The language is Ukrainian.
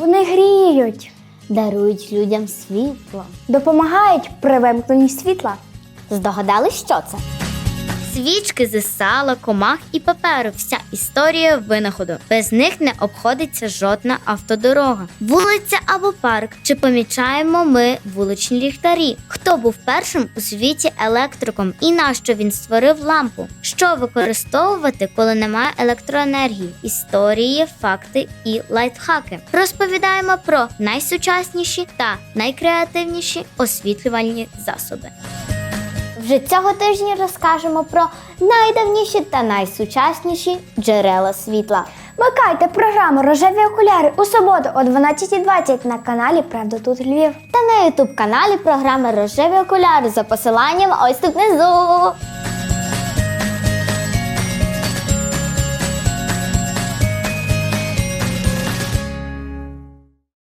Вони гріють, Дарують людям світло. допомагають при вимкненні світла. Здогадались, що це? Свічки з сала, комах і паперу. Вся історія винаходу. Без них не обходиться жодна автодорога. Вулиця або парк. Чи помічаємо ми вуличні ліхтарі? Хто був першим у світі електриком і нащо він створив лампу? Що використовувати, коли немає електроенергії? Історії, факти і лайфхаки. Розповідаємо про найсучасніші та найкреативніші освітлювальні засоби. Вже цього тижня розкажемо про найдавніші та найсучасніші джерела світла. Микайте програму Рожеві окуляри у суботу о 12.20 на каналі Правда тут Львів. Та на ютуб каналі програми Рожеві окуляри за посиланням ось тут внизу.